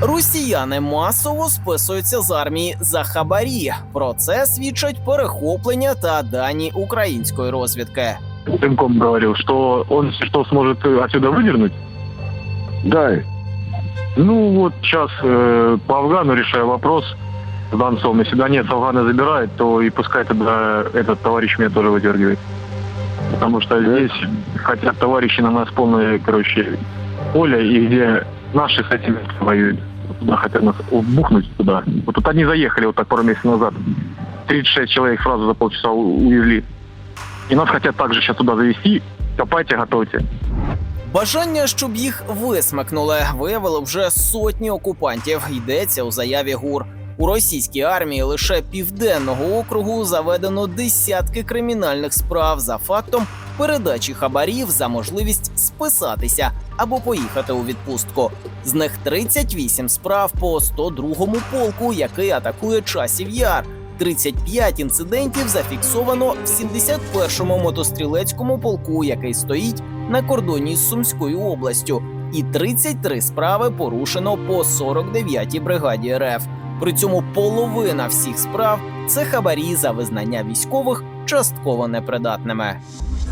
Росіяни масово списуються з армії за хабарі. Про це свідчать перехоплення та дані української розвідки. Дымком говорил, что он, если что, сможет э, отсюда выдернуть. Да, Ну вот сейчас э, по Афгану решаю вопрос с Донцом. Если Донец Афгана забирает, то и пускай тогда этот товарищ меня тоже выдергивает. Потому что Да. здесь хотят товарищи на нас полное, короче, поле, и где наши с этими воюют. Туда хотят нас бухнуть туда. Вот тут они заехали вот так пару месяцев назад. 36 человек сразу за полчаса увезли. И нас хотят также сейчас туда завести. Копайте, готовьте. Бажання, щоб їх висмикнули, виявили вже сотні окупантів. Йдеться у заяві ГУР. У російській армії лише південного округу заведено десятки кримінальних справ за фактом передачі хабарів за можливість списатися або поїхати у відпустку. З них 38 справ по 102-му полку, який атакує часів яр. 35 інцидентів зафіксовано в 71-му мотострілецькому полку, який стоїть на кордоні з Сумською областю, і 33 справи порушено по 49-й бригаді РФ. При цьому половина всіх справ це хабарі за визнання військових частково непридатними.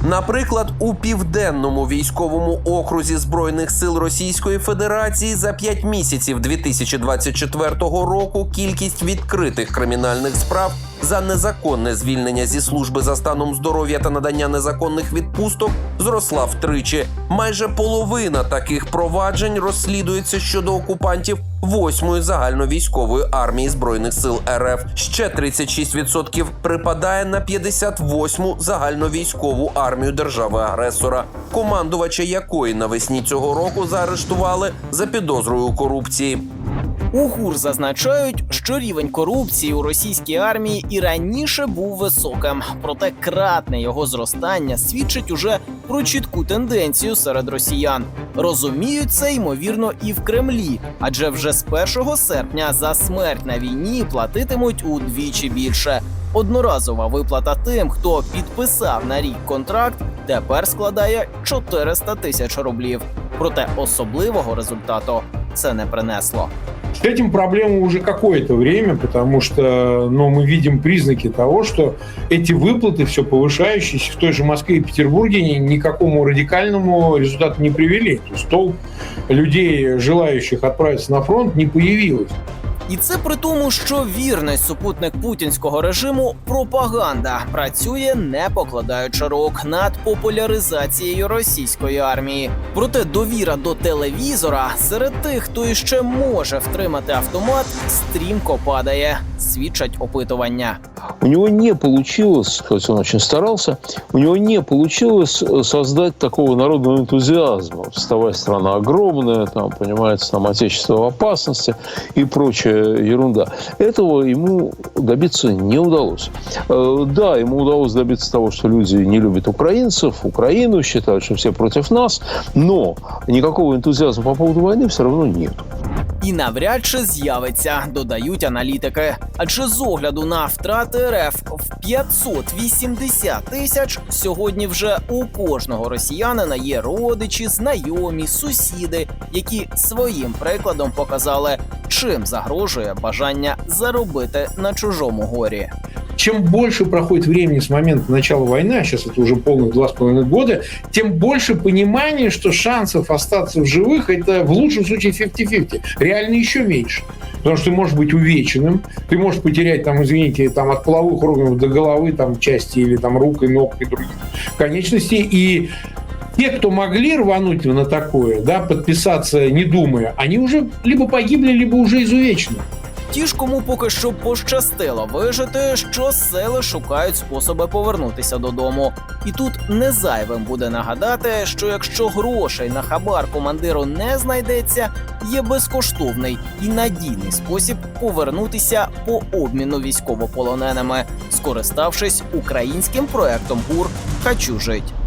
Наприклад, у південному військовому окрузі збройних сил Російської Федерації за 5 місяців 2024 року кількість відкритих кримінальних справ за незаконне звільнення зі служби за станом здоров'я та надання незаконних відпусток зросла втричі. Майже половина таких проваджень розслідується щодо окупантів восьмої загальновійськової армії збройних сил РФ. Ще 36% припадає на 58-му загальновійськову армію держави-агресора, командувача якої навесні цього року заарештували за підозрою корупції. У ГУР зазначають, що рівень корупції у російській армії і раніше був високим, проте кратне його зростання свідчить уже про чітку тенденцію серед росіян. Розуміють це ймовірно і в Кремлі, адже вже з 1 серпня за смерть на війні платитимуть удвічі більше. Одноразова виплата тим, хто підписав на рік контракт, тепер складає 400 тисяч рублів. Проте особливого результату це не принесло. С этим проблема уже какое-то время, потому что ну, мы видим признаки того, что эти выплаты, все повышающиеся в той же Москве и Петербурге, ни- никакому радикальному результату не привели. То есть толп людей, желающих отправиться на фронт, не появилось. І це при тому, що вірний супутник путінського режиму пропаганда працює не покладаючи рук над популяризацією російської армії. Проте довіра до телевізора серед тих, хто іще може втримати автомат, стрімко падає. Свідчать опитування. У него не получилось, хоть он очень старался, у него не получилось э, создать такого народного энтузиазма. Вставая страна огромная, там, понимается, там отечество в опасности и прочая ерунда. Этого ему добиться не удалось. Э, Да, ему удалось добиться того, что люди не любят украинцев, Украину, считают, что все против нас, но никакого энтузиазма по поводу войны все равно нет. І навряд чи з'явиться, додають аналітики. Адже з огляду на втрати РФ в 580 тисяч сьогодні вже у кожного росіянина є родичі, знайомі, сусіди, які своїм прикладом показали, чим загрожує бажання заробити на чужому горі. Чем больше проходит времени с момента начала войны, а сейчас это уже полных два с половиной года, тем больше понимания, что шансов остаться в живых это в лучшем случае 50-50. Реально еще меньше. Потому что ты можешь быть увеченным, ты можешь потерять, там, извините, там, от половых органов до головы там, части или там, рук и ног и других конечностей. И те, кто могли рвануть на такое, да, подписаться не думая, они уже либо погибли, либо уже изувечены. Ті ж, кому поки що пощастило вижити, що сили шукають способи повернутися додому. І тут не зайвим буде нагадати, що якщо грошей на хабар командиру не знайдеться, є безкоштовний і надійний спосіб повернутися по обміну військовополоненими, скориставшись українським проектом ГУР Хочу жить.